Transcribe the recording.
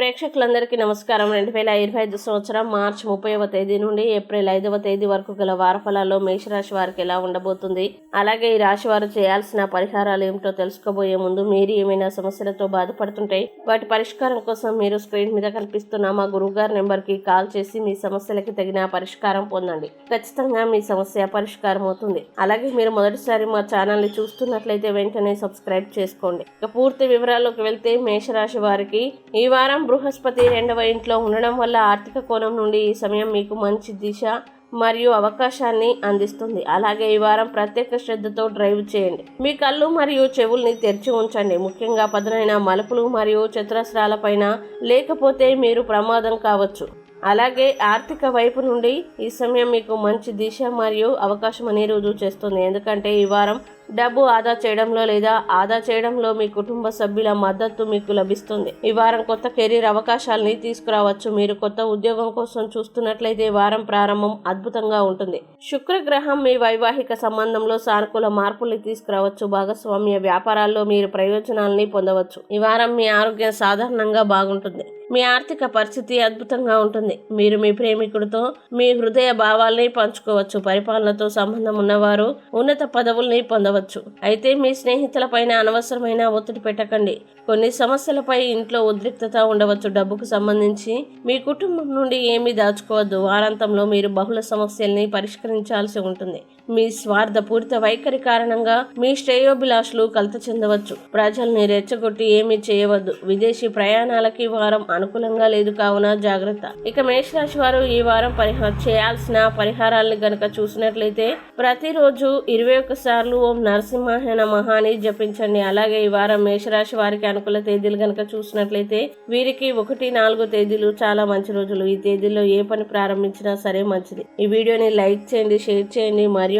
ప్రేక్షకులందరికీ నమస్కారం. రెండు వేల ఇరవై ఐదు సంవత్సరం మార్చి ముప్పైవ తేదీ నుండి ఏప్రిల్ ఐదవ తేదీ వరకు గల వారఫలాల్లో మేషరాశి వారికి ఎలా ఉండబోతుంది? అలాగే ఈ రాశి వారు చేయాల్సిన పరిహారాలు ఏమిటో తెలుసుకోబోయే ముందు మీరు ఏమైనా సమస్యలతో బాధపడుతుంటే వాటి పరిష్కారం కోసం మీరు స్క్రీన్ మీద కనిపిస్తున్న మా గురువు గారి కాల్ చేసి మీ సమస్యలకి తగిన పరిష్కారం పొందండి. ఖచ్చితంగా మీ సమస్య పరిష్కారం అవుతుంది. అలాగే మీరు మొదటిసారి మా ఛానల్ని చూస్తున్నట్లయితే వెంటనే సబ్స్క్రైబ్ చేసుకోండి. ఇక పూర్తి వివరాల్లోకి వెళ్తే మేషరాశి వారికి ఈ వారం బృహస్పతి రెండవ ఇంట్లో ఉండడం వల్ల ఆర్థిక కోణం నుండి ఈ సమయం మీకు మంచి దిశ మరియు అవకాశాన్ని అందిస్తుంది. అలాగే ఈ వారం ప్రత్యేక శ్రద్ధతో డ్రైవ్ చేయండి. మీ కళ్ళు మరియు చెవుల్ని తెరిచి ఉంచండి. ముఖ్యంగా పదునైన మలుపులు మరియు చతురస్రాలపైన లేకపోతే మీరు ప్రమాదం కావచ్చు. అలాగే ఆర్థిక వైపు నుండి ఈ సమయం మీకు మంచి దిశ మరియు అవకాశం అని రుజువు చేస్తుంది. ఎందుకంటే ఈ వారం డబ్బు ఆదా చేయడంలో లేదా ఆదా చేయడంలో మీ కుటుంబ సభ్యుల మద్దతు మీకు లభిస్తుంది. ఈ వారం కొత్త కెరీర్ అవకాశాలని తీసుకురావచ్చు. మీరు కొత్త ఉద్యోగం కోసం చూస్తున్నట్లయితే వారం ప్రారంభం అద్భుతంగా ఉంటుంది. శుక్రగ్రహం మీ వైవాహిక సంబంధంలో సానుకూల మార్పుల్ని తీసుకురావచ్చు. భాగస్వామ్య వ్యాపారాల్లో మీరు ప్రయోజనాలని పొందవచ్చు. ఈ వారం మీ ఆరోగ్యం సాధారణంగా బాగుంటుంది. మీ ఆర్థిక పరిస్థితి అద్భుతంగా ఉంటుంది. మీరు మీ ప్రేమికుడితో మీ హృదయ భావాల్ని పంచుకోవచ్చు. పరిపాలనతో సంబంధం ఉన్నవారు ఉన్నత పదవుల్ని పొందవచ్చు. అయితే మీ స్నేహితులపైన అనవసరమైన ఒత్తిడి పెట్టకండి. కొన్ని సమస్యలపై ఇంట్లో ఉద్రిక్తత ఉండవచ్చు. డబ్బుకు సంబంధించి మీ కుటుంబం నుండి ఏమీ దాచుకోవద్దు. వారాంతంలో మీరు బహుళ సమస్యల్ని పరిష్కరించాల్సి ఉంటుంది. మీ స్వార్థపూరిత వైఖరి కారణంగా మీ శ్రేయోభిలాషులు కలత చెందవచ్చు. ప్రజల్ని రెచ్చగొట్టి ఏమీ చేయవద్దు. విదేశీ ప్రయాణాలకి వారం అనుకూలంగా లేదు కావున జాగ్రత్త. ఇక మేషరాశి వారు ఈ వారం పరిహారం చేయాల్సిన పరిహారాలను గనక చూసినట్లయితే ప్రతిరోజు ఇరవై ఒక్క సార్లు ఓం నరసింహాయ నమహ అని జపించండి. అలాగే ఈ వారం మేషరాశి వారికి అనుకూల తేదీలు గనక చూసినట్లయితే వీరికి ఒకటి నాలుగు తేదీలు చాలా మంచి రోజులు. ఈ తేదీల్లో ఏ పని ప్రారంభించినా సరే మంచిది. ఈ వీడియోని లైక్ చేయండి షేర్ చేయండి. మరియు